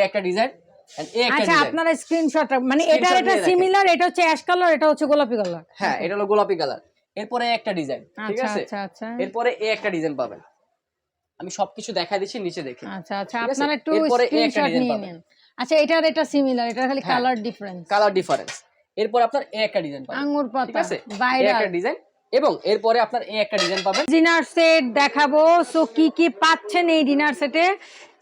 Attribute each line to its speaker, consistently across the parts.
Speaker 1: এই একটা ডিজাইন
Speaker 2: আচ্ছা আপনারা স্ক্রিনশট মানে এটা এটা সিমিলার এটা হচ্ছে অ্যাশ কালার এটা হচ্ছে গোলাপি কালার
Speaker 1: হ্যাঁ এটা হলো গোলাপি কালার এরপরে একটা ডিজাইন ঠিক
Speaker 2: আচ্ছা
Speaker 1: আছে?
Speaker 2: আচ্ছা আচ্ছা।
Speaker 1: এরপরে এই একটা ডিজাইন পাবেন। আমি সবকিছু দেখাই দিচ্ছি নিচে দেখে।
Speaker 2: আচ্ছা আচ্ছা আপনারা একটু স্ক্রিনশট নিয়ে। নেন। আচ্ছা এটার এটা সিমিলার এটা খালি। কালার ডিফারেন্স
Speaker 1: কালার ডিফারেন্স এরপর আপনার এই একটা ডিজাইন পাবেন।
Speaker 2: আঙ্গুর
Speaker 1: ঠিক
Speaker 2: পাতা
Speaker 1: আছে? এই
Speaker 2: ভাইরাল
Speaker 1: একটা ডিজাইন এবং এরপরে আপনার এই একটা ডিজাইন পাবেন।
Speaker 2: ডিনার সেট দেখাবো। সো কি কি পাচ্ছেন এই ডিনার সেটে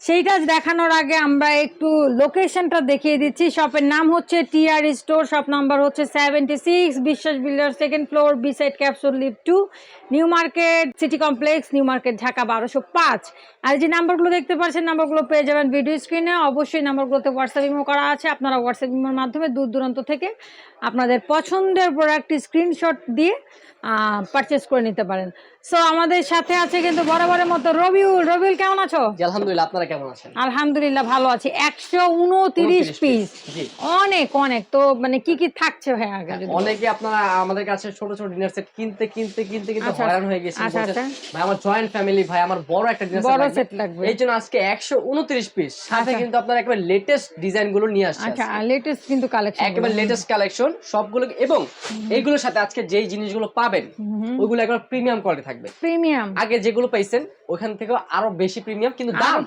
Speaker 2: সেইটা দেখানোর আগে আমরা একটু লোকেশনটা দেখিয়ে দিচ্ছি। শপের নাম হচ্ছে টিআর স্টোর শপ নাম্বার হচ্ছে seventy six Biswas builder second floor B beside capsule leave to New Market City Complex New Market Dhaka বারোশো পাঁচ। আর যে নাম্বারগুলো দেখতে পাচ্ছেন নাম্বারগুলো পেয়ে যাবেন ভিডিও স্ক্রিনে অবশ্যই নাম্বারগুলোতে হোয়াটসঅ্যাপ ইমো করা আছে। আপনারা হোয়াটসঅ্যাপ ইমোর মাধ্যমে দূর দূরান্ত থেকে আপনাদের পছন্দের প্রোডাক্টটি স্ক্রিনশট দিয়ে পারচেস করে নিতে পারেন। সো আমাদের সাথে আছে কিন্তু বরাবরের মতো রবিউল। রবিউল কেমন আছো?
Speaker 1: আলহামদুলিল্লাহ আপনারা কেমন আছেন?
Speaker 2: আলহামদুলিল্লাহ ভালো আছি। একশো উনত্রিশ পিস অনেক অনেক। তো মানে কি কি থাকছে ভাই আগে
Speaker 1: অনেকে আপনারা আমাদের কাছে ছোট ছোট ডিনার সেট কিনতে কিনতে কিনতে কিন্তু
Speaker 2: আচ্ছা,
Speaker 1: হয়রান হয়ে গেছে
Speaker 2: আচ্ছা, আচ্ছা।
Speaker 1: ভাই আমার জয়েন্ট ফ্যামিলি ভাই আমার বড় একটা ডিনার
Speaker 2: বড়
Speaker 1: সেট
Speaker 2: লাগবে।
Speaker 1: এই জন্য আজকে একশো উনত্রিশ পিস সাথে। কিন্তু আপনার একেবারে লেটেস্ট ডিজাইনগুলো নিয়ে আসছে
Speaker 2: আচ্ছা লেটেস্ট কিন্তু কালেকশন
Speaker 1: একেবারে লেটেস্ট কালেকশন সবগুলো এবং এইগুলোর সাথে আজকে যেই জিনিসগুলো পাবেন ওইগুলো একবার প্রিমিয়াম কোয়ালিটি থাকবে।
Speaker 2: প্রিমিয়াম।
Speaker 1: আগে যেগুলো পাইছেন ওখান থেকে আরও বেশি প্রিমিয়াম কিন্তু দাম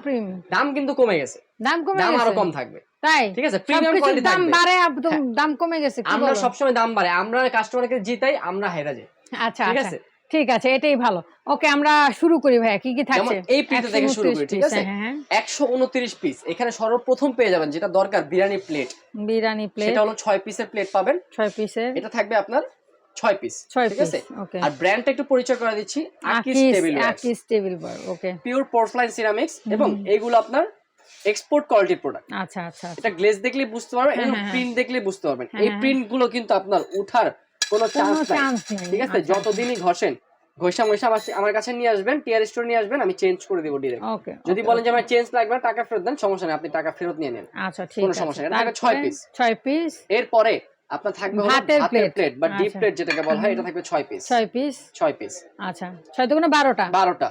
Speaker 1: দাম কিন্তু কমে গেছে।
Speaker 2: দাম কমে
Speaker 1: দাম
Speaker 2: আরও
Speaker 1: কম থাকবে।
Speaker 2: তাই?
Speaker 1: ঠিক আছে প্রিমিয়াম কোয়ালিটি
Speaker 2: দাম বাড়ে আপ- দাম কমে গেছে
Speaker 1: আমরা? সবসময় দাম বাড়ে আমরা কাস্টমারকে জিতাই আমরা হেরা যাই।
Speaker 2: আচ্ছা
Speaker 1: ঠিক
Speaker 2: আচ্ছা।
Speaker 1: আছে?
Speaker 2: ঠিক আছে এটাই ভালো। ওকে আমরা শুরু করি ভাইয়া কি কি থাকছে?
Speaker 1: এই পিস থেকে শুরু করি ঠিক আছে?
Speaker 2: হ্যাঁ, হ্যাঁ।
Speaker 1: একশো উনত্রিশ পিস এখানে সর্বপ্রথম পেয়ে যাবেন যেটা দরকার বিরিয়ানি প্লেট
Speaker 2: বিরিয়ানি প্লেট
Speaker 1: সেটা হলো ছয় পিসের প্লেট পাবেন।
Speaker 2: ছয় পিসের
Speaker 1: এটা থাকবে আপনার ছয় পিস ঠিক
Speaker 2: পিস
Speaker 1: আছে? আর ব্র্যান্ডটা একটু পরিচয় করে দিচ্ছি আকিস টেবিল
Speaker 2: আকিস টেবিল বার ওকে
Speaker 1: পিওর পোর্টলাইন সিরামিক্স এবং এইগুলো আপনার এক্সপোর্ট কোয়ালিটির প্রোডাক্ট
Speaker 2: আচ্ছা আচ্ছা আচ্ছা।
Speaker 1: এটা গ্লেজ দেখলে বুঝতে পারবেন
Speaker 2: হ্যাঁ,
Speaker 1: এবং
Speaker 2: হ্যাঁ,
Speaker 1: প্রিন্ট দেখলে বুঝতে পারবেন।
Speaker 2: হ্যাঁ,
Speaker 1: এই
Speaker 2: হ্যাঁ।
Speaker 1: প্রিন্টগুলো কিন্তু আপনার উঠার কোনো চান্স নাই। ঠিক আছে?
Speaker 2: আচ্ছা,
Speaker 1: যতদিনই ঘষেন ঘষা মশা আমার- কাছে নিয়ে আসবেন টিয়ার স্টোর নিয়ে আসবেন আমি চেঞ্জ করে দেবো ডিরেক্ট যদি বলেন যে আমার চেঞ্জ লাগবে টাকা ফেরত দেন সমস্যা নেই আপনি টাকা ফেরত নিয়ে নেন।
Speaker 2: আচ্ছা ঠিক
Speaker 1: কোনো সমস্যা নেই। থাকবে ছয়
Speaker 2: তারপরে
Speaker 1: piece।
Speaker 2: ছয় পিস
Speaker 1: এরপরে আপনার থাকবে
Speaker 2: ভাতের
Speaker 1: প্লেট বা ডিপ
Speaker 2: আচ্ছা।
Speaker 1: প্লেট যেটাকে বলা হয় এটা থাকবে ছয় পিস
Speaker 2: ছয় পিস
Speaker 1: ছয় পিস
Speaker 2: আচ্ছা। ছয় দুগুণে বারোটা?
Speaker 1: বারোটা।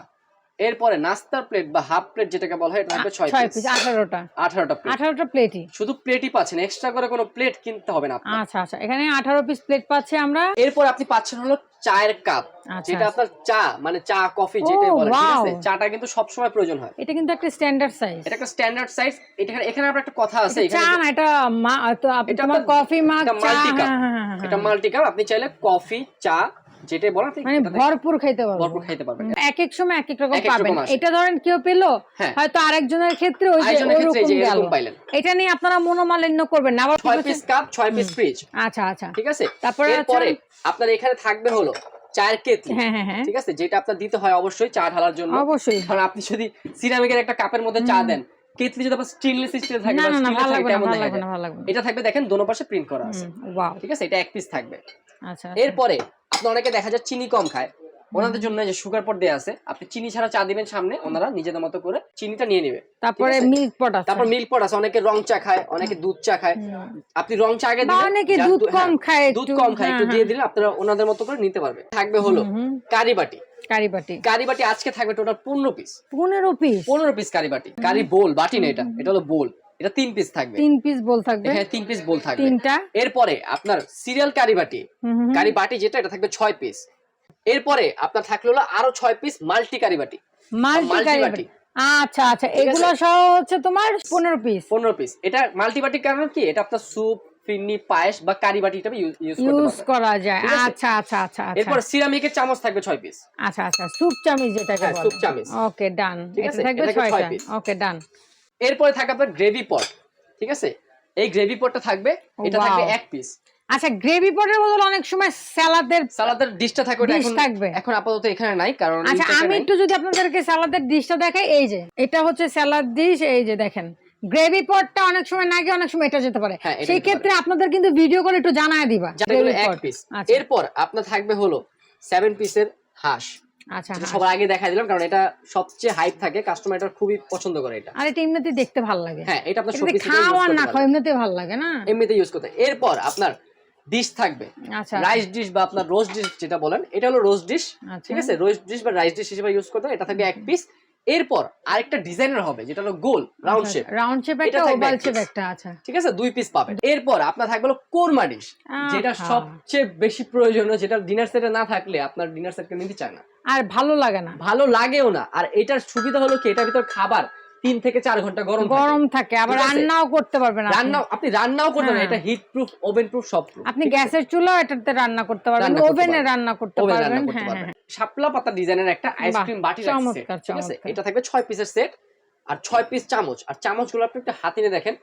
Speaker 1: এরপরে নাস্তার প্লেট বা হাফ প্লেট যেটাকে বলা হয় এটা থাকবে ছয় পিস
Speaker 2: আঠারোটা।
Speaker 1: আঠারোটা প্লেট
Speaker 2: আঠারোটা প্লেটই
Speaker 1: শুধু প্লেটই পাচ্ছেন এক্সট্রা করে কোনো প্লেট কিনতে হবে না।
Speaker 2: আচ্ছা আচ্ছা এখানে আঠারো পিস প্লেট পাচ্ছি আমরা।
Speaker 1: এরপর আপনি পাচ্ছেন হলো চায়ের কাপ
Speaker 2: আচ্ছা,
Speaker 1: যেটা আপনার চা মানে চা কফি যেটা বলে ঠিক আছে? চাটা কিন্তু সব সময় প্রয়োজন হয়।
Speaker 2: এটা কিন্তু একটা স্ট্যান্ডার্ড সাইজ
Speaker 1: এটা একটা স্ট্যান্ডার্ড সাইজ এটা এখানে আপনার একটা কথা আছে
Speaker 2: চা
Speaker 1: এখানে
Speaker 2: না এটা মা তো
Speaker 1: আপনার-
Speaker 2: কফি
Speaker 1: এটা
Speaker 2: চা
Speaker 1: মাল্টি কাপ
Speaker 2: হ্যাঁ, হ্যাঁ, হ্যাঁ,
Speaker 1: এটা। মাল্টি কাপ আপনি চাইলে কফি চা যেটাই বলেন
Speaker 2: মানে ভরপুর খাইতে পারব।
Speaker 1: ভরপুর খাইতে পারবেন
Speaker 2: এক এক সময় এক এক রকম পাবেন এটা ধরেন কেউ পেল
Speaker 1: হ্যাঁ।
Speaker 2: হয়তো আরেকজনের ক্ষেত্রে ওই যে
Speaker 1: এরকম পাইলেন।
Speaker 2: এটা নিয়ে আপনারা মনোমালিন্য করবেন না আবার
Speaker 1: ছয় পিস কাপ ছয় পিস ফ্রিজ
Speaker 2: আচ্ছা আচ্ছা।
Speaker 1: ঠিক আছে?
Speaker 2: তারপরে
Speaker 1: আপনার এখানে থাকবে হলো চায়ের কেতলি।
Speaker 2: হ্যাঁ হ্যাঁ
Speaker 1: ঠিক আছে? যেটা আপনার দিতে হয় অবশ্যই চা ঢালার জন্য।
Speaker 2: অবশ্যই।
Speaker 1: কারণ আপনি যদি সিরামিকের একটা কাপের মধ্যে চা দেন কেতলি যদি আপনার স্টেনলেস স্টিল থাকে
Speaker 2: না না ভালো লাগবে না ভালো লাগবে
Speaker 1: এটা থাকবে দেখেন দোনো পাশে প্রিন্ট করা আছে। ঠিক আছে? এটা এক পিস থাকবে।
Speaker 2: আচ্ছা।
Speaker 1: এরপরে আপনার অনেকে দেখা যায় চিনি কম খায়। ওনাদের জন্য যে সুগার পট দেয়া আছে আপনি চিনি ছাড়া চা দিবেন সামনে ওনারা নিজেদের মতো করে চিনিটা নিয়ে নেবে।
Speaker 2: তারপরে মিল্ক পট আছে।
Speaker 1: তারপর মিল্ক পট আছে অনেকে রং চা খায় অনেকে দুধ চা খায়। আপনি রং চা আগে
Speaker 2: বা
Speaker 1: দিলেন
Speaker 2: অনেকে দুধ
Speaker 1: হ্যাঁ,
Speaker 2: কম খায়
Speaker 1: দুধ কম খায় একটু
Speaker 2: হ্যাঁ,
Speaker 1: দিয়ে দিলে আপনারা ওনাদের মতো করে নিতে পারবে থাকবে হলো। কারি বাটি।
Speaker 2: কারি বাটি।
Speaker 1: কারি বাটি আজকে থাকবে টোটাল পনেরো পিস
Speaker 2: পনেরো পিস
Speaker 1: পনেরো পিস কারি বাটি। কারি বোল বাটি না এটা এটা হলো বোল। এটা তিন পিস থাকবে।
Speaker 2: তিন পিস বল থাকবে।
Speaker 1: এখানে তিন পিস বোল থাকবে।
Speaker 2: তিনটা।
Speaker 1: এরপরে আপনার সিরিয়াল কারি বাটি। কারি বাটি যেটা এটা থাকবে ছয় পিস এরপরে আপনার থাকল হলো আরও ছয় পিস মাল্টি কারি বাটি।
Speaker 2: মাল্টি
Speaker 1: বাটি।
Speaker 2: আচ্ছা আচ্ছা এগুলো সহ হচ্ছে তোমার পনেরো পিস
Speaker 1: পনেরো পিস এটা মাল্টি বাটির কারণ কি? এটা আপনার স্যুপ ফিরনি পায়েস বা কারি বাটি হিসেবে ইউজ
Speaker 2: করা যায়। আচ্ছা আচ্ছা আচ্ছা আচ্ছা।
Speaker 1: এরপর সিরামিকের চামচ থাকবে ছয় পিস
Speaker 2: আচ্ছা আচ্ছা স্যুপ চামিচ যেটাকে
Speaker 1: হ্যাঁ,
Speaker 2: বলে।
Speaker 1: soup চামিচ।
Speaker 2: ওকে ডান এটা? থাকবে
Speaker 1: এটা থাকবে ছয়
Speaker 2: ছয়টা
Speaker 1: piece।
Speaker 2: ওকে ডান
Speaker 1: এরপরে থাকবে আপনার গ্রেভি পট ঠিক আছে? এই গ্রেভি পটটা থাকবে এটা থাকবে এক পিস
Speaker 2: আচ্ছা গ্রেভি পটের বদলে অনেক সময় স্যালাদের
Speaker 1: সালাদের ডিশটা থাকবে ওটা এখন
Speaker 2: থাকবে।
Speaker 1: এখন আপাতত এখানে নাই কারণ
Speaker 2: আচ্ছা আমি একটু যদি আপনাদেরকে স্যালাদের ডিশটা দেখাই এই যে এটা হচ্ছে স্যালাদ ডিশ এই যে দেখেন। গ্রেভি পটটা অনেক সময় না গিয়ে অনেক সময় এটা যেতে পারে।
Speaker 1: হ্যাঁ,
Speaker 2: সেই ক্ষেত্রে আপনাদের কিন্তু ভিডিও করে একটু জানায় দিবা
Speaker 1: এক পিস
Speaker 2: আচ্ছা।
Speaker 1: এরপর আপনার থাকবে হলো সেভেন পিসের হাঁস
Speaker 2: আচ্ছা হ্যাঁ।
Speaker 1: সবার আগে দেখাই দিলাম কারণ এটা সবচেয়ে হাইপ থাকে কাস্টমার এটা খুবই পছন্দ করে এটা।
Speaker 2: আর এটা এমনিতে দেখতে ভালো লাগে।
Speaker 1: হ্যাঁ এটা আপনার
Speaker 2: এটা খাওয়া না খাওয়া এমনিতে ভালো লাগে না?
Speaker 1: এমনিতে ইউজ করতে এরপর আপনার ডিশ থাকবে।
Speaker 2: আচ্ছা।
Speaker 1: রাইস ডিশ বা আপনার রোস্ট ডিশ যেটা বলেন এটা হলো রোস্ট ডিশ
Speaker 2: আচ্ছা।
Speaker 1: ঠিক আছে? রোস্ট ডিশ বা রাইস ডিশ হিসেবে ইউজ করতে এটা থাকবে এক পিস এরপর আরেকটা ডিজাইনার হবে যেটা হলো গোল রাউন্ড শেপ
Speaker 2: রাউন্ড শেপ একটা ওভাল শেপ একটা আচ্ছা।
Speaker 1: ঠিক আছে? দুই পিস পাবেন। এরপর আপনার থাকবে হলো কোরমা ডিশ যেটা সবচেয়ে বেশি প্রয়োজনীয় যেটা ডিনার সেটে না থাকলে আপনার ডিনার সেটকে নিতে চায় না।
Speaker 2: আর ভালো লাগে না।
Speaker 1: ভালো লাগেও না। আর এটার সুবিধা হলো কি? এটার ভিতর খাবার তিন থেকে চার ঘণ্টা গরম
Speaker 2: গরম থাকে আবার রান্নাও করতে পারবেন।
Speaker 1: রান্না আপনি রান্নাও করতে পারেন
Speaker 2: হ্যাঁ।
Speaker 1: এটা হিট প্রুফ ওভেন প্রুফ সব
Speaker 2: আপনি গ্যাসের চুলা এটাতে রান্না করতে পারবেন ওভেনে রান্না করতে পারবেন হ্যাঁ
Speaker 1: পারবেন।
Speaker 2: হ্যাঁ।
Speaker 1: শাপলা পাতা ডিজাইনের একটা আইসক্রিম বাটি রাখছে। ঠিক আছে? এটা থাকবে ছয় পিসের সেট আর ছয় পিস চামচ। আর চামচগুলো আপনি একটু হাতে নিয়ে দেখেন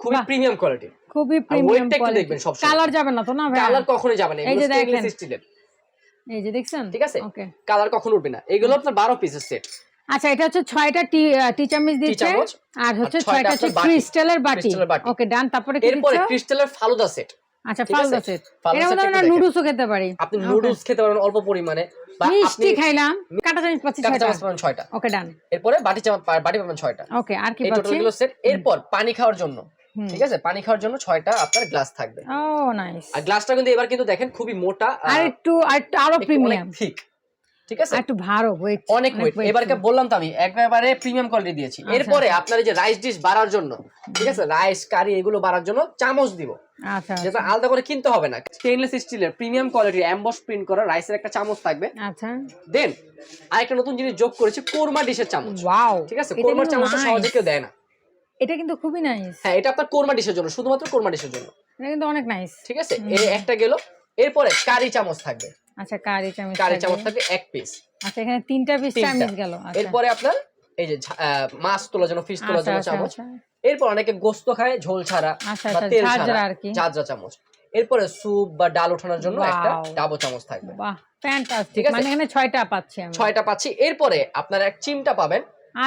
Speaker 1: খুবই প্রিমিয়াম কোয়ালিটি
Speaker 2: খুবই প্রিমিয়াম
Speaker 1: একটু দেখবেন সব
Speaker 2: কালার যাবে না তো না ভাই?
Speaker 1: কালার কখনোই যাবে না
Speaker 2: এই যে দেখেন। এই যে দেখছেন?
Speaker 1: ঠিক আছে?
Speaker 2: ওকে
Speaker 1: কালার কখনো উঠবে না। এগুলো আপনার বারো পিসের সেট
Speaker 2: আচ্ছা এটা হচ্ছে ছয়টা টি চামচ দিচ্ছে আর হচ্ছে
Speaker 1: ছয়টা
Speaker 2: হচ্ছে ক্রিস্টালের বাটি। ওকে ডান তারপরে কি
Speaker 1: এরপরে ক্রিস্টালের ফালুদা সেট।
Speaker 2: আচ্ছা
Speaker 1: ঠিক
Speaker 2: ফালদা? সেট। এর মধ্যে আমরা নুডলসও খেতে পারি।
Speaker 1: আপনি. নুডলস খেতে পারেন অল্প পরিমাণে
Speaker 2: মিষ্টি খাইলাম। কাটা চামচ পাচ্ছি ছয়টা।
Speaker 1: চামচ পাবেন ছয়টা।
Speaker 2: ওকে ডান।
Speaker 1: এরপরে বাটি চামচ বাটি পাবেন ছয়টা।
Speaker 2: ওকে আর কি
Speaker 1: টোটাল
Speaker 2: পাচ্ছি?
Speaker 1: গুলো সেট এরপর পানি খাওয়ার জন্য। ঠিক আছে? পানি খাওয়ার জন্য ছয়টা আপনার গ্লাস থাকবে।
Speaker 2: ও নাইস
Speaker 1: আর গ্লাসটা কিন্তু এবার কিন্তু দেখেন খুবই মোটা
Speaker 2: আর একটু আর
Speaker 1: আরও
Speaker 2: প্রিমিয়াম
Speaker 1: থিক ঠিক আছে?
Speaker 2: একটু ভারো ওয়েট
Speaker 1: অনেক ওয়েট এবারকে বললাম তো আমি একবারে প্রিমিয়াম কোয়ালিটি দিয়েছি।
Speaker 2: আচ্ছা,
Speaker 1: এরপরে আপনার এই যে রাইস ডিশ বাড়ার জন্য ঠিক আছে? রাইস কারি এগুলো বাড়ার জন্য চামচ দিব।
Speaker 2: আচ্ছা
Speaker 1: যেটা আলাদা করে কিনতে হবে না। স্টেইনলেস স্টিলের প্রিমিয়াম কোয়ালিটির এমবস প্রিন্ট করা রাইসের একটা চামচ থাকবে।
Speaker 2: আচ্ছা।
Speaker 1: দেন আরেকটা নতুন জিনিস যোগ করেছি কোরমা ডিশের চামচ।
Speaker 2: ওয়াও
Speaker 1: ঠিক আছে? কোরমার চামচটা সহজে কেউ দেয় না।
Speaker 2: এটা কিন্তু খুবই নাইস
Speaker 1: হ্যাঁ এটা আপনার কোরমা ডিশের জন্য শুধুমাত্র কোরমা ডিশের জন্য।
Speaker 2: এটা কিন্তু অনেক নাইস
Speaker 1: ঠিক আছে? এই একটা গেল। এরপরে কারি চামচ থাকবে।
Speaker 2: আচ্ছা কারি চামচ
Speaker 1: কারি। চামচ থাকবে এক পিস
Speaker 2: আচ্ছা এখানে তিনটা পিস। চামচ গেল আচ্ছা।
Speaker 1: এরপরে আপনার এই যে মাছ তোলার জন্য ফিশ তোলার জন্য চামচ।
Speaker 2: আচ্ছা।
Speaker 1: এরপর অনেকে গোস্ত খায় ঝোল ছাড়া
Speaker 2: আচ্ছা,
Speaker 1: বা তেল ছাড়া। ঝাঁঝরা চামচ। এরপরে স্যুপ বা ডাল ওঠানোর জন্য একটা ডাবো চামচ থাকবে।
Speaker 2: বাহ ফ্যান্টাস্টিক? মানে এখানে ছয়টা পাচ্ছি আমি
Speaker 1: ছয়টা পাচ্ছি। এরপরে আপনার এক চিমটা পাবেন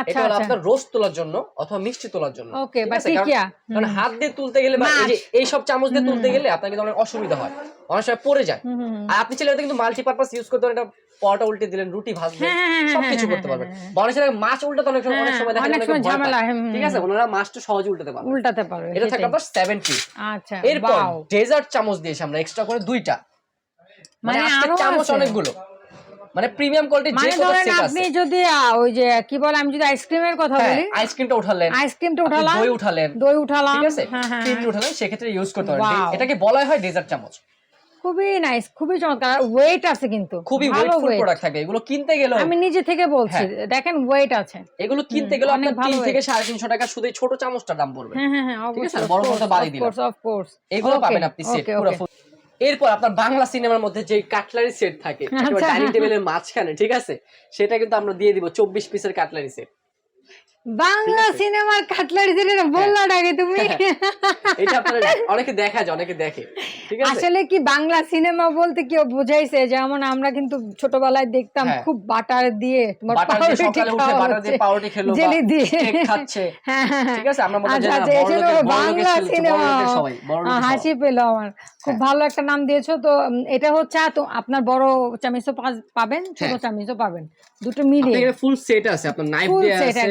Speaker 1: এটা হলো
Speaker 2: আচ্ছা।
Speaker 1: আপনার রোস্ট তোলার জন্য অথবা মিষ্টি তোলার জন্য
Speaker 2: ওকে বা টিকিয়া
Speaker 1: কারণ হাত দিয়ে তুলতে গেলে বা এই যে
Speaker 2: মাছ।
Speaker 1: এইসব চামচ দিয়ে তুলতে গেলে আপনার কিন্তু অনেক অসুবিধা হয়। অনেক সময় পড়ে যায়। আর আপনি চাইলে কিন্তু মাল্টিপারপাস ইউজ করতে পারেন। এটা পরোটা উল্টে দিলেন রুটি ভাজলেন
Speaker 2: হ্যাঁ, হ্যাঁ, হ্যাঁ,
Speaker 1: সবকিছু করতে পারবেন। অনেক সময় মাছ উল্টাতে অনেক সময় অনেক সময় দেখা যায়
Speaker 2: ঝামেলা,
Speaker 1: ঠিক আছে? ওনারা মাছটা সহজে উল্টাতে পারবেন।
Speaker 2: উল্টাতে পারবে
Speaker 1: এটা
Speaker 2: সেটাই।
Speaker 1: আপনার সেভেন পিস
Speaker 2: আচ্ছা
Speaker 1: এরপর ডেজার্ট চামচ দিয়েছি আমরা এক্সট্রা করে দুইটা। মানে
Speaker 2: মানে
Speaker 1: চামচ? অনেকগুলো। মানে প্রিমিয়াম কোয়ালিটি যে
Speaker 2: মানে ধরেন আপনি যদি ওই যে কি বলে আমি যদি আইসক্রিমের কথা
Speaker 1: হ্যাঁ
Speaker 2: বলি।
Speaker 1: আইসক্রিমটা উঠালেন।
Speaker 2: আইসক্রিমটা উঠালাম।
Speaker 1: দই উঠালেন।
Speaker 2: দই উঠালাম।
Speaker 1: ঠিক আছে?
Speaker 2: হ্যাঁ হ্যাঁ
Speaker 1: চিনি উঠালেন সেক্ষেত্রে ইউজ করতে পারেন। এটাকে বলা হয় ডেজার্ট চামচ।
Speaker 2: খুবই নাইস খুবই চমৎকার। ওয়েট আছে কিন্তু।
Speaker 1: খুবই
Speaker 2: ভালো
Speaker 1: ওয়েটফুল প্রোডাক্ট থাকবে এগুলো কিনতে গেলেও
Speaker 2: আমি নিজে থেকে বলছি
Speaker 1: হ্যাঁ।
Speaker 2: দেখেন ওয়েট আছে।
Speaker 1: এগুলো কিনতে গেলে
Speaker 2: অনেক ভালো
Speaker 1: থেকে সাড়ে তিনশো টাকা শুধু ছোট চামচটা দাম পড়বে।
Speaker 2: হ্যাঁ হ্যাঁ হ্যাঁ
Speaker 1: ঠিক আছে,
Speaker 2: অবশ্যই
Speaker 1: বড় বড় তো বাড়িয়ে দিলাম।
Speaker 2: অফ কোর্স
Speaker 1: এগুলো পাবেন আপনি সেট পুরো। এরপর আপনার বাংলা সিনেমার মধ্যে যে কাটলারি সেট থাকে
Speaker 2: আচ্ছা।
Speaker 1: ডাইনিং টেবিলের মাঝখানে ঠিক আছে? সেটা কিন্তু আমরা দিয়ে দিব চব্বিশ পিসের কাটলারি সেট।
Speaker 2: বাংলা সিনেমার কাটলারি সেট বললা আগে তুমি।
Speaker 1: এটা আপনারা অনেকে দেখা যায় অনেকে দেখে।
Speaker 2: আসলে কি বাংলা সিনেমা বলতে কেউ বুঝাইছে যেমন আমরা কিন্তু ছোটবেলায় দেখতাম
Speaker 1: হ্যাঁ।
Speaker 2: খুব বাটার দিয়ে জেলি দিয়ে।
Speaker 1: খাচ্ছে।
Speaker 2: হ্যাঁ, হ্যাঁ।
Speaker 1: ঠিক আছে আমরা মনে
Speaker 2: আচ্ছা, আচ্ছা, বাংলা সিনেমা। হাসি। পেল আমার। খুব। ভালো একটা নাম দিয়েছ। তো এটা হচ্ছে তো আপনার বড় চামিচও পাবেন ছোট। চামিচও পাবেন। দুটো মিলিয়ে।
Speaker 1: ফুল সেট আছে। আপনার নাইফ দেয়া আছে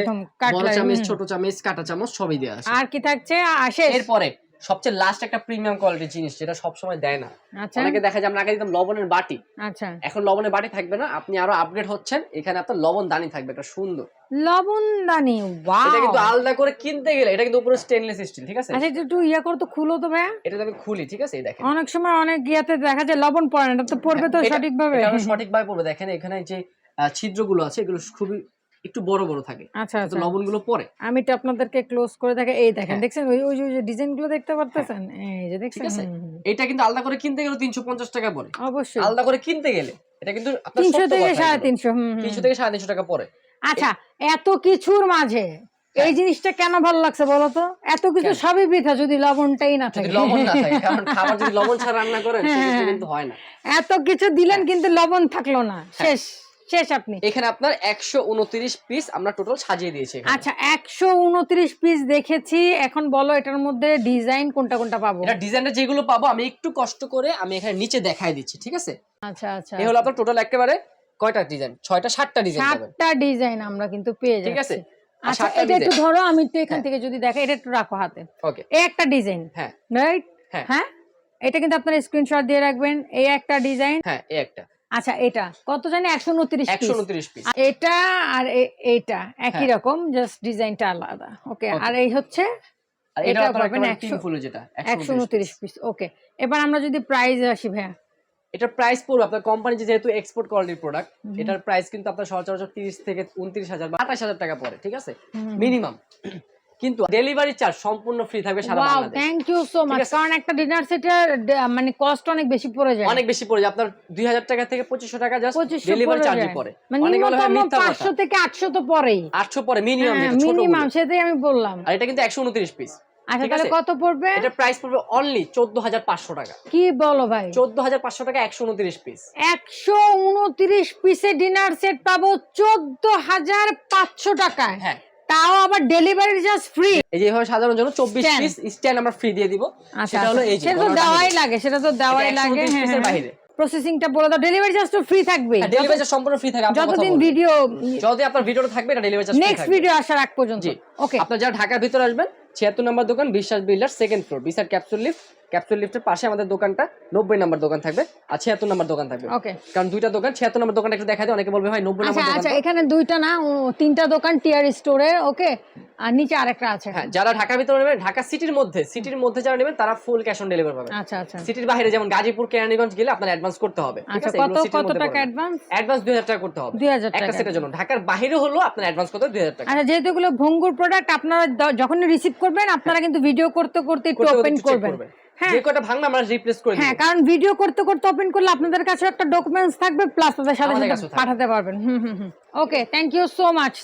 Speaker 1: বড়
Speaker 2: cutlery,
Speaker 1: ছোট চামচ কাটা চামচ সবই দেয়া আছে।
Speaker 2: আর কি থাকছে? শেষ।
Speaker 1: এরপরে সবচেয়ে লাস্ট একটা প্রিমিয়াম কোয়ালিটির জিনিস যেটা সবসময় দেয় না।
Speaker 2: আচ্ছা।
Speaker 1: অনেকে দেখা যায় আমরা আগে দিতাম লবণের বাটি।
Speaker 2: আচ্ছা।
Speaker 1: এখন লবণের বাটি থাকবে না আপনি আরও আপগ্রেড হচ্ছেন এখানে আপনার লবণ দানি থাকবে এটা সুন্দর।
Speaker 2: লবণদানি ওয়াও
Speaker 1: এটা কিন্তু আলাদা করে কিনতে গেলে এটা কিন্তু উপরে স্টেনলেস স্টিল ঠিক আছে?
Speaker 2: আচ্ছা একটু একটু ইয়া করো তো খুলো তো ভাইয়া।
Speaker 1: এটা আমি খুলি ঠিক আছে? এই দেখেন।
Speaker 2: অনেক সময় অনেক ইয়াতে দেখা যায় লবণ পড়ে না এটা তো পড়বে তো
Speaker 1: এটা-
Speaker 2: সঠিকভাবে।
Speaker 1: এটা সঠিক ভাবে পড়বে। দেখেন এখানে যে ছিদ্রগুলো আছে এগুলো খুবই একটু বড় বড় থাকে।
Speaker 2: আচ্ছা আচ্ছা।
Speaker 1: লবণগুলো পরে।
Speaker 2: আমি তো আপনাদেরকে ক্লোজ করে দেখে এই দেখেন
Speaker 1: হ্যাঁ।
Speaker 2: দেখছেন? ওই ওই যে- ডিজাইনগুলো দেখতে পারতেছেন? এই যে দেখছেন
Speaker 1: এটা কিন্তু আলাদা করে কিনতে গেলে তিনশো পঞ্চাশ টাকা পড়ে
Speaker 2: অবশ্যই।
Speaker 1: আলাদা করে কিনতে গেলে এটা কিন্তু আপনার
Speaker 2: তিনশো
Speaker 1: সত্য
Speaker 2: থেকে
Speaker 1: কথা
Speaker 2: সাড়ে
Speaker 1: এগুলো।
Speaker 2: তিনশো হুম, হুম,
Speaker 1: তিনশো
Speaker 2: হুম।
Speaker 1: থেকে সাড়ে তিনশো টাকা পরে।
Speaker 2: আচ্ছা এত কিছুর মাঝে এই জিনিসটা কেন ভালো লাগছে বলো তো? এত কিছু
Speaker 1: হ্যাঁ।
Speaker 2: সবই বৃথা যদি লবণটাই না থাকে।
Speaker 1: লবণ না থাকে কারণ খাবার যদি লবণ ছাড়া রান্না করেন
Speaker 2: হ্যাঁ, হ্যাঁ।
Speaker 1: কিন্তু হয় না।
Speaker 2: এত কিছু দিলেন কিন্তু লবণ থাকল না। শেষ। শেষ আপনি।
Speaker 1: এখানে আপনার একশো উনত্রিশ পিস আমরা টোটাল সাজিয়ে দিয়েছি
Speaker 2: আচ্ছা একশো উনত্রিশ পিস দেখেছি। এখন বলো এটার মধ্যে ডিজাইন কোনটা কোনটা পাবো?
Speaker 1: এটা ডিজাইনটা যেগুলো পাবো আমি একটু কষ্ট করে আমি এখানে নিচে দেখাই দিচ্ছি ঠিক আছে?
Speaker 2: আচ্ছা আচ্ছা।
Speaker 1: এই হলো আপনার টোটাল একেবারে কয়টা ডিজাইন ছয়টা সাতটা ডিজাইন
Speaker 2: সাতটা ডিজাইন আমরা কিন্তু পেয়ে যাচ্ছি
Speaker 1: ঠিক আছে?
Speaker 2: আচ্ছা এটা একটু ধরো আমি একটু এখান
Speaker 1: হ্যাঁ।
Speaker 2: থেকে যদি দেখা এটা একটু রাখো হাতে।
Speaker 1: ওকে
Speaker 2: এই একটা ডিজাইন
Speaker 1: হ্যাঁ।
Speaker 2: রাইট
Speaker 1: হ্যাঁ।
Speaker 2: হ্যাঁ? এটা কিন্তু আপনার স্ক্রিনশট দিয়ে রাখবেন। এই একটা ডিজাইন
Speaker 1: হ্যাঁ এই একটা।
Speaker 2: আচ্ছা এটা। কত জানি? একশো উনত্রিশ
Speaker 1: একশো উনত্রিশ পিস
Speaker 2: এটা আর এ- এইটা একই
Speaker 1: হ্যাঁ।
Speaker 2: রকম জাস্ট ডিজাইনটা আলাদা। ওকে আর এই হচ্ছে
Speaker 1: এটা
Speaker 2: এটা পাবেন
Speaker 1: একেবারে
Speaker 2: 100
Speaker 1: যেটা
Speaker 2: একশো উনত্রিশ পিস ওকে এবার আমরা যদি প্রাইস আসি ভাইয়া।
Speaker 1: এটার প্রাইস পড়বে আপনার কোম্পানি যেহেতু এক্সপোর্ট কোয়ালিটির প্রোডাক্ট এটার প্রাইস কিন্তু আপনার সচরাচর তিরিশ থেকে উনত্রিশ হাজার বা আঠাশ হাজার টাকা পড়ে ঠিক আছে? মিনিমাম কিন্তু ডেলিভারি চার্জ সম্পূর্ণ ফ্রি থাকবে সারা
Speaker 2: wow
Speaker 1: Bangladesh.
Speaker 2: Thank you so much কারণ একটা ডিনার সেটের মানে কস্ট অনেক বেশি পড়ে যায়।
Speaker 1: অনেক বেশি পড়ে যায়। আপনার দুই হাজার টাকা থেকে পঁচিশশো টাকা জাস্ট ডেলিভারি
Speaker 2: পড়ে
Speaker 1: চার্জই পড়ে।
Speaker 2: মানে নিম্নতম
Speaker 1: মিথ্যা কথা।
Speaker 2: পাঁচশো থেকে আটশো তো পরেই
Speaker 1: আটশো পরে মিনিমাম
Speaker 2: হ্যাঁ
Speaker 1: ছোট
Speaker 2: মিনিমাম সেটাই আমি বললাম।
Speaker 1: আর এটা কিন্তু একশো উনত্রিশ পিস
Speaker 2: আচ্ছা তাহলে কত পড়বে?
Speaker 1: এটা প্রাইস পড়বে অনলি চোদ্দ হাজার পাঁচশো টাকা।
Speaker 2: কি বলো ভাই?
Speaker 1: চোদ্দ হাজার পাঁচশো টাকা একশো উনত্রিশ পিস
Speaker 2: একশো উনত্রিশ পিসের ডিনার সেট পাবো চোদ্দ হাজার পাঁচশো টাকায়।
Speaker 1: হ্যাঁ।
Speaker 2: তাও আবার ডেলিভারি চার্জ ফ্রি
Speaker 1: এই যে এভাবে সাজানোর জন্য চব্বিশ
Speaker 2: Stand.
Speaker 1: পিস স্ট্যান্ড আমরা ফ্রি দিয়ে দিব।
Speaker 2: আচ্ছা
Speaker 1: সেটা হলো এই
Speaker 2: সেটা তো দেওয়াই লাগে সেটা তো দেওয়াই লাগে।
Speaker 1: 129
Speaker 2: হ্যাঁ হ্যাঁ প্রসেসিংটা বলে দাও ডেলিভারি চার্জ তো ফ্রি থাকবে
Speaker 1: ডেলিভারি চার্জ সম্পূর্ণ ফ্রি থাকে আপনার কথা
Speaker 2: যতদিন ভিডিও
Speaker 1: যদি আপনার ভিডিওটা থাকবে এটা ডেলিভারি চার্জ
Speaker 2: নেক্সট ভিডিও আসার আগ পর্যন্ত। ওকে
Speaker 1: আপনার যারা ঢাকার ভিতরে আসবেন ছিয়াত্তর নম্বর দোকান বিশ্বাস বিল্ডার সেকেন্ড ফ্লোর বিশাল ক্যাপসুল লিফট ক্যাপসুল লিফটের পাশে আমাদের দোকানটা নব্বই নম্বর দোকান থাকবে আর ছিয়াত্তর নম্বর দোকান থাকবে।
Speaker 2: ওকে
Speaker 1: কারণ দুইটা দোকান ছিয়াত্তর নম্বর দোকানটা একটু দেখা দেয় অনেকে বলবে ভাই নব্বই
Speaker 2: আচ্ছা
Speaker 1: নম্বর
Speaker 2: আচ্ছা
Speaker 1: দোকান
Speaker 2: এখানে দুইটা না তিনটা দোকান টিয়ার স্টোরে ওকে আর নিচে আরেকটা আছে।
Speaker 1: হ্যাঁ যারা ঢাকার ভিতরে নেবেন ঢাকা সিটির মধ্যে সিটির মধ্যে যারা নেবেন তারা ফুল ক্যাশ অন ডেলিভারি পাবেন।
Speaker 2: আচ্ছা আচ্ছা।
Speaker 1: সিটির বাইরে যেমন গাজীপুর কেরানীগঞ্জ গেলে আপনার অ্যাডভান্স করতে হবে
Speaker 2: আচ্ছা কত কত টাকা অ্যাডভান্স
Speaker 1: অ্যাডভান্স দুই হাজার টাকা করতে হবে।
Speaker 2: দুই হাজার
Speaker 1: একটা সেটের জন্য। ঢাকার বাইরে হলো আপনার অ্যাডভান্স করতে হবে দুই হাজার টাকা।
Speaker 2: আচ্ছা যেহেতু এগুলো ভঙ্গুর প্রোডাক্ট আপনারা যখন রিসিভ করবেন আপনারা কিন্তু ভিডিও করতে করতে একটু ওপেন করবেন।
Speaker 1: যে কটা ভাঙবে আমরা রিপ্লেস করে
Speaker 2: হ্যাঁ কারণ ভিডিও করতে করতে ওপেন করলে আপনাদের কাছে একটা ডকুমেন্টস থাকবে প্লাস তাদের সাথে। পাঠাতে পারবেন। হুম হুম হুম। Okay thank you so much